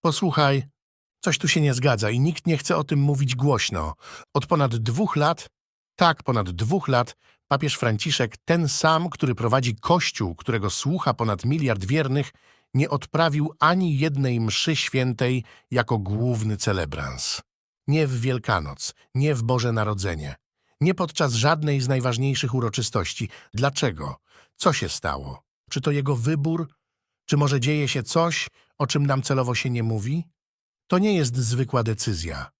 Posłuchaj, coś tu się nie zgadza i nikt nie chce o tym mówić głośno. Od ponad dwóch lat, tak, ponad dwóch lat, papież Franciszek, ten sam, który prowadzi kościół, którego słucha ponad miliard wiernych, nie odprawił ani jednej mszy świętej jako główny celebrans. Nie w Wielkanoc, nie w Boże Narodzenie, nie podczas żadnej z najważniejszych uroczystości. Dlaczego? Co się stało? Czy to jego wybór? Czy może dzieje się coś, o czym nam celowo się nie mówi? To nie jest zwykła decyzja.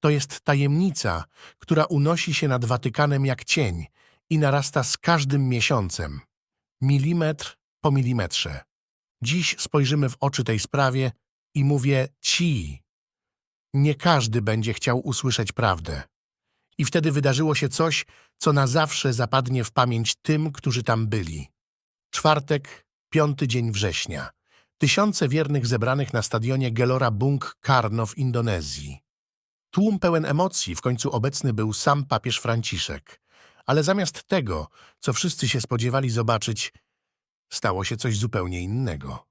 To jest tajemnica, która unosi się nad Watykanem jak cień i narasta z każdym miesiącem, milimetr po milimetrze. Dziś spojrzymy w oczy tej sprawie i mówię ci. Nie każdy będzie chciał usłyszeć prawdę. I wtedy wydarzyło się coś, co na zawsze zapadnie w pamięć tym, którzy tam byli. Czwartek, piąty dzień września. Tysiące wiernych zebranych na stadionie Gelora Bung Karno w Indonezji. Tłum pełen emocji, w końcu obecny był sam papież Franciszek. Ale zamiast tego, co wszyscy się spodziewali zobaczyć, stało się coś zupełnie innego.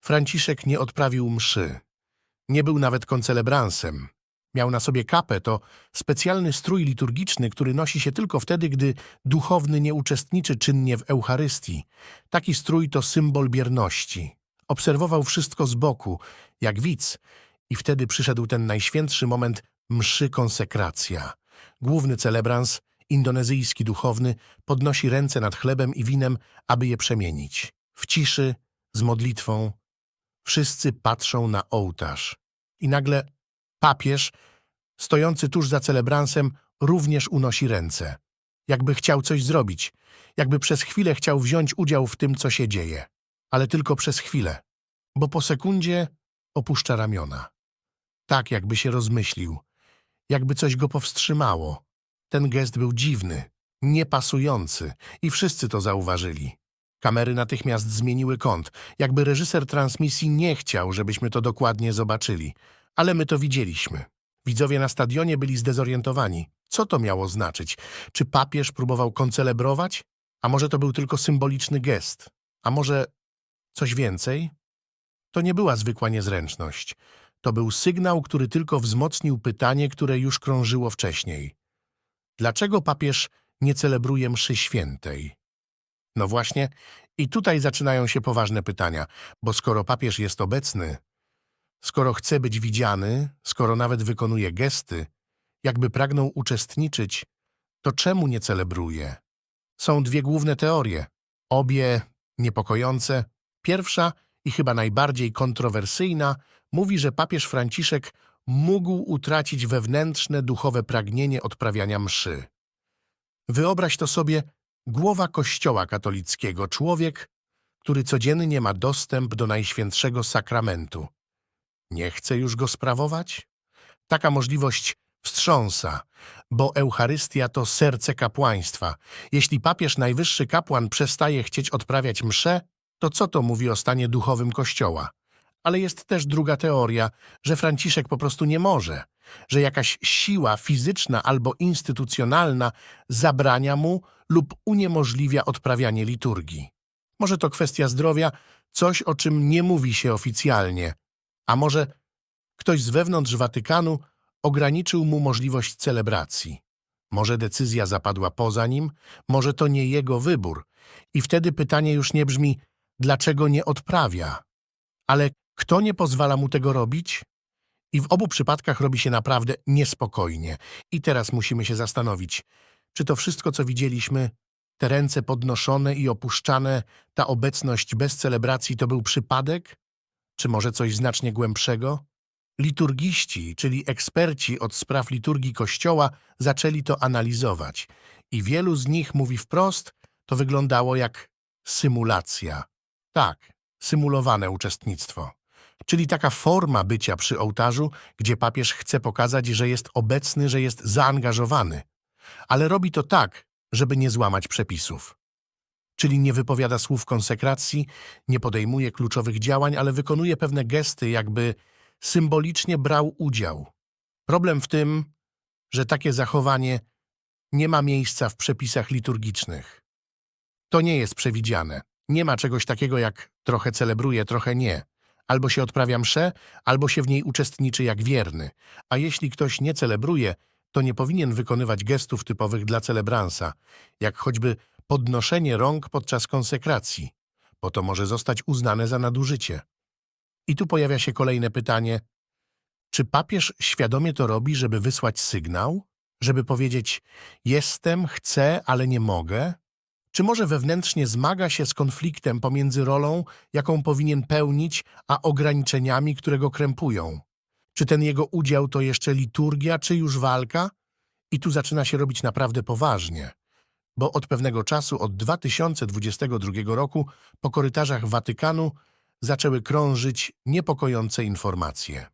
Franciszek nie odprawił mszy. Nie był nawet koncelebransem. Miał na sobie kapę, to specjalny strój liturgiczny, który nosi się tylko wtedy, gdy duchowny nie uczestniczy czynnie w Eucharystii. Taki strój to symbol bierności. Obserwował wszystko z boku, jak widz, i wtedy przyszedł ten najświętszy moment mszy konsekracja. Główny celebrans, indonezyjski duchowny, podnosi ręce nad chlebem i winem, aby je przemienić. W ciszy, z modlitwą, wszyscy patrzą na ołtarz. I nagle papież, stojący tuż za celebransem, również unosi ręce. Jakby chciał coś zrobić, jakby przez chwilę chciał wziąć udział w tym, co się dzieje. Ale tylko przez chwilę, bo po sekundzie opuszcza ramiona. Tak, jakby się rozmyślił, jakby coś go powstrzymało. Ten gest był dziwny, niepasujący i wszyscy to zauważyli. Kamery natychmiast zmieniły kąt, jakby reżyser transmisji nie chciał, żebyśmy to dokładnie zobaczyli. Ale my to widzieliśmy. Widzowie na stadionie byli zdezorientowani. Co to miało znaczyć? Czy papież próbował koncelebrować? A może to był tylko symboliczny gest? A może coś więcej? To nie była zwykła niezręczność. To był sygnał, który tylko wzmocnił pytanie, które już krążyło wcześniej. Dlaczego papież nie celebruje mszy świętej? No właśnie, i tutaj zaczynają się poważne pytania, bo skoro papież jest obecny, skoro chce być widziany, skoro nawet wykonuje gesty, jakby pragnął uczestniczyć, to czemu nie celebruje? Są dwie główne teorie, obie niepokojące. Pierwsza i chyba najbardziej kontrowersyjna mówi, że papież Franciszek mógł utracić wewnętrzne duchowe pragnienie odprawiania mszy. Wyobraź to sobie głowa kościoła katolickiego, człowiek, który codziennie ma dostęp do najświętszego sakramentu. Nie chce już go sprawować? Taka możliwość wstrząsa, bo Eucharystia to serce kapłaństwa. Jeśli papież najwyższy kapłan przestaje chcieć odprawiać mszę, to co to mówi o stanie duchowym Kościoła? Ale jest też druga teoria, że Franciszek po prostu nie może, że jakaś siła fizyczna albo instytucjonalna zabrania mu lub uniemożliwia odprawianie liturgii. Może to kwestia zdrowia, coś o czym nie mówi się oficjalnie, a może ktoś z wewnątrz Watykanu ograniczył mu możliwość celebracji. Może decyzja zapadła poza nim, może to nie jego wybór. I wtedy pytanie już nie brzmi, dlaczego nie odprawia, ale kto nie pozwala mu tego robić? I w obu przypadkach robi się naprawdę niespokojnie. I teraz musimy się zastanowić, czy to wszystko, co widzieliśmy, te ręce podnoszone i opuszczane, ta obecność bez celebracji to był przypadek? Czy może coś znacznie głębszego? Liturgiści, czyli eksperci od spraw liturgii Kościoła, zaczęli to analizować i wielu z nich mówi wprost, to wyglądało jak symulacja. Tak, symulowane uczestnictwo. Czyli taka forma bycia przy ołtarzu, gdzie papież chce pokazać, że jest obecny, że jest zaangażowany. Ale robi to tak, żeby nie złamać przepisów. Czyli nie wypowiada słów konsekracji, nie podejmuje kluczowych działań, ale wykonuje pewne gesty, jakby symbolicznie brał udział. Problem w tym, że takie zachowanie nie ma miejsca w przepisach liturgicznych. To nie jest przewidziane. Nie ma czegoś takiego jak trochę celebruje, trochę nie. Albo się odprawia mszę, albo się w niej uczestniczy jak wierny. A jeśli ktoś nie celebruje, to nie powinien wykonywać gestów typowych dla celebransa, jak choćby podnoszenie rąk podczas konsekracji, bo to może zostać uznane za nadużycie. I tu pojawia się kolejne pytanie. Czy papież świadomie to robi, żeby wysłać sygnał? Żeby powiedzieć jestem, chcę, ale nie mogę? Czy może wewnętrznie zmaga się z konfliktem pomiędzy rolą, jaką powinien pełnić, a ograniczeniami, które go krępują? Czy ten jego udział to jeszcze liturgia, czy już walka? I tu zaczyna się robić naprawdę poważnie, bo od pewnego czasu, od 2022 roku, po korytarzach Watykanu zaczęły krążyć niepokojące informacje.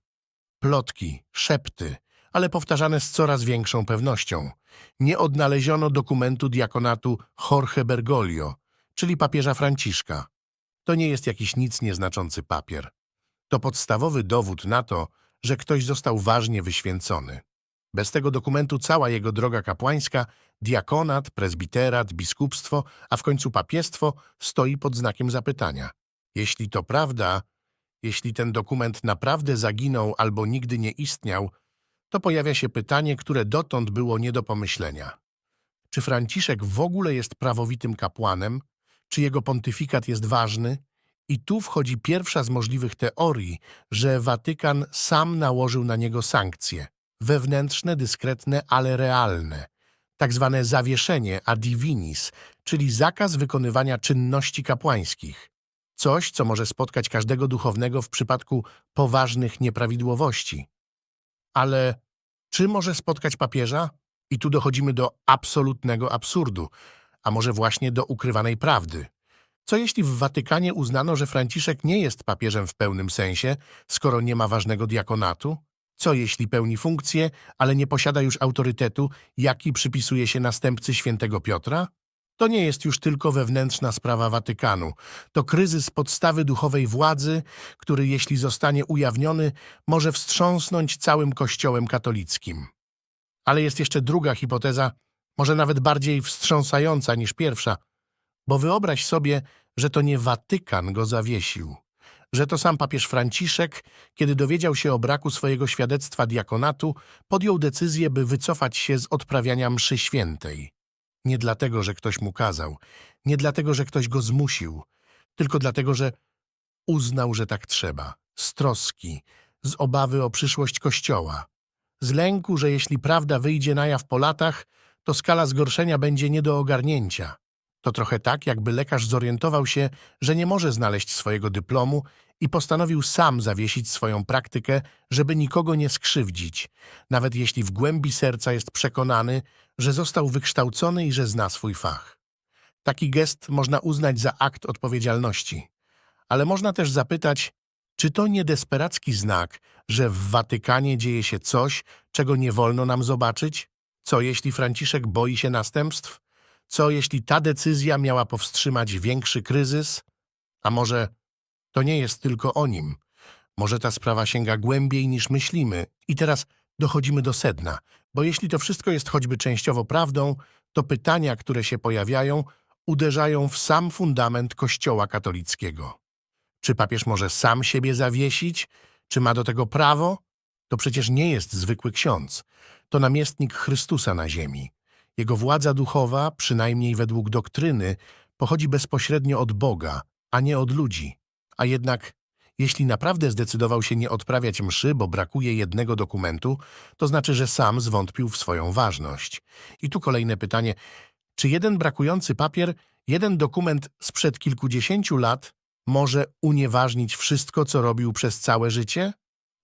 Plotki, szepty, ale powtarzane z coraz większą pewnością. Nie odnaleziono dokumentu diakonatu Jorge Bergoglio, czyli papieża Franciszka. To nie jest jakiś nic nieznaczący papier. To podstawowy dowód na to, że ktoś został ważnie wyświęcony. Bez tego dokumentu cała jego droga kapłańska, diakonat, prezbiterat, biskupstwo, a w końcu papiestwo stoi pod znakiem zapytania. Jeśli to prawda, jeśli ten dokument naprawdę zaginął albo nigdy nie istniał, to pojawia się pytanie, które dotąd było nie do pomyślenia. Czy Franciszek w ogóle jest prawowitym kapłanem? Czy jego pontyfikat jest ważny? I tu wchodzi pierwsza z możliwych teorii, że Watykan sam nałożył na niego sankcje. Wewnętrzne, dyskretne, ale realne. Tak zwane zawieszenie ad divinis, czyli zakaz wykonywania czynności kapłańskich. Coś, co może spotkać każdego duchownego w przypadku poważnych nieprawidłowości. Ale czy może spotkać papieża? I tu dochodzimy do absolutnego absurdu, a może właśnie do ukrywanej prawdy. Co jeśli w Watykanie uznano, że Franciszek nie jest papieżem w pełnym sensie, skoro nie ma ważnego diakonatu? Co jeśli pełni funkcję, ale nie posiada już autorytetu, jaki przypisuje się następcy świętego Piotra? To nie jest już tylko wewnętrzna sprawa Watykanu. To kryzys podstawy duchowej władzy, który jeśli zostanie ujawniony, może wstrząsnąć całym Kościołem katolickim. Ale jest jeszcze druga hipoteza, może nawet bardziej wstrząsająca niż pierwsza, bo wyobraź sobie, że to nie Watykan go zawiesił, że to sam papież Franciszek, kiedy dowiedział się o braku swojego świadectwa diakonatu, podjął decyzję, by wycofać się z odprawiania mszy świętej. Nie dlatego, że ktoś mu kazał, nie dlatego, że ktoś go zmusił, tylko dlatego, że uznał, że tak trzeba, z troski, z obawy o przyszłość Kościoła, z lęku, że jeśli prawda wyjdzie na jaw po latach, to skala zgorszenia będzie nie do ogarnięcia. To trochę tak, jakby lekarz zorientował się, że nie może znaleźć swojego dyplomu i postanowił sam zawiesić swoją praktykę, żeby nikogo nie skrzywdzić, nawet jeśli w głębi serca jest przekonany, że został wykształcony i że zna swój fach. Taki gest można uznać za akt odpowiedzialności. Ale można też zapytać, czy to nie desperacki znak, że w Watykanie dzieje się coś, czego nie wolno nam zobaczyć? Co jeśli Franciszek boi się następstw? Co jeśli ta decyzja miała powstrzymać większy kryzys? A może to nie jest tylko o nim? Może ta sprawa sięga głębiej niż myślimy? I teraz dochodzimy do sedna, bo jeśli to wszystko jest choćby częściowo prawdą, to pytania, które się pojawiają, uderzają w sam fundament Kościoła katolickiego. Czy papież może sam siebie zawiesić? Czy ma do tego prawo? To przecież nie jest zwykły ksiądz. To namiestnik Chrystusa na ziemi. Jego władza duchowa, przynajmniej według doktryny, pochodzi bezpośrednio od Boga, a nie od ludzi. A jednak, jeśli naprawdę zdecydował się nie odprawiać mszy, bo brakuje jednego dokumentu, to znaczy, że sam zwątpił w swoją ważność. I tu kolejne pytanie. Czy jeden brakujący papier, jeden dokument sprzed kilkudziesięciu lat może unieważnić wszystko, co robił przez całe życie?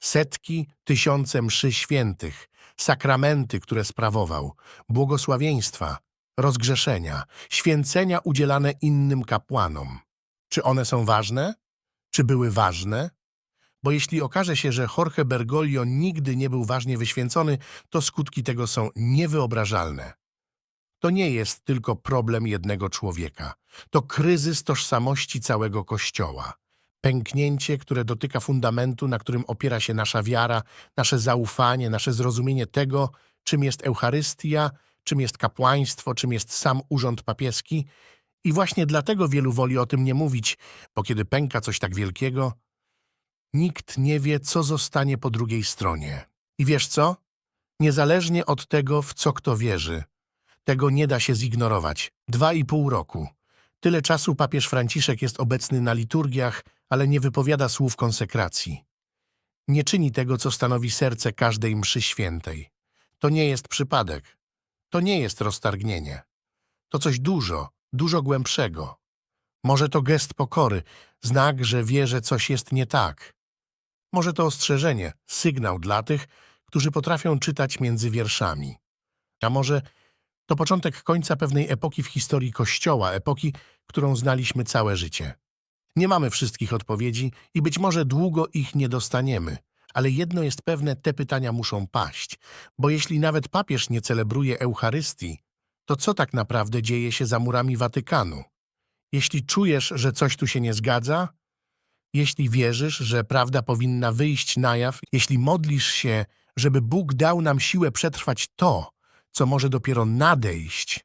Setki, tysiące mszy świętych, sakramenty, które sprawował, błogosławieństwa, rozgrzeszenia, święcenia udzielane innym kapłanom. Czy one są ważne? Czy były ważne? Bo jeśli okaże się, że Jorge Bergoglio nigdy nie był ważnie wyświęcony, to skutki tego są niewyobrażalne. To nie jest tylko problem jednego człowieka. To kryzys tożsamości całego Kościoła. Pęknięcie, które dotyka fundamentu, na którym opiera się nasza wiara, nasze zaufanie, nasze zrozumienie tego, czym jest Eucharystia, czym jest kapłaństwo, czym jest sam urząd papieski. I właśnie dlatego wielu woli o tym nie mówić, bo kiedy pęka coś tak wielkiego, Nikt nie wie, co zostanie po drugiej stronie. I wiesz co? Niezależnie od tego, w co kto wierzy, tego nie da się zignorować. Dwa i pół roku. Tyle czasu papież Franciszek jest obecny na liturgiach, ale nie wypowiada słów konsekracji. Nie czyni tego, co stanowi serce każdej mszy świętej. To nie jest przypadek. To nie jest roztargnienie. To coś dużo, dużo głębszego. Może to gest pokory, znak, że wie, że coś jest nie tak. Może to ostrzeżenie, sygnał dla tych, którzy potrafią czytać między wierszami. A może to początek końca pewnej epoki w historii Kościoła, epoki, którą znaliśmy całe życie. Nie mamy wszystkich odpowiedzi i być może długo ich nie dostaniemy, ale jedno jest pewne, te pytania muszą paść, bo jeśli nawet papież nie celebruje Eucharystii, to co tak naprawdę dzieje się za murami Watykanu? Jeśli czujesz, że coś tu się nie zgadza, jeśli wierzysz, że prawda powinna wyjść na jaw, jeśli modlisz się, żeby Bóg dał nam siłę przetrwać to, co może dopiero nadejść,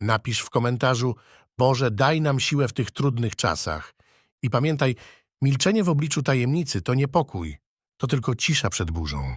napisz w komentarzu Boże, daj nam siłę w tych trudnych czasach. I pamiętaj, milczenie w obliczu tajemnicy to nie pokój, to tylko cisza przed burzą.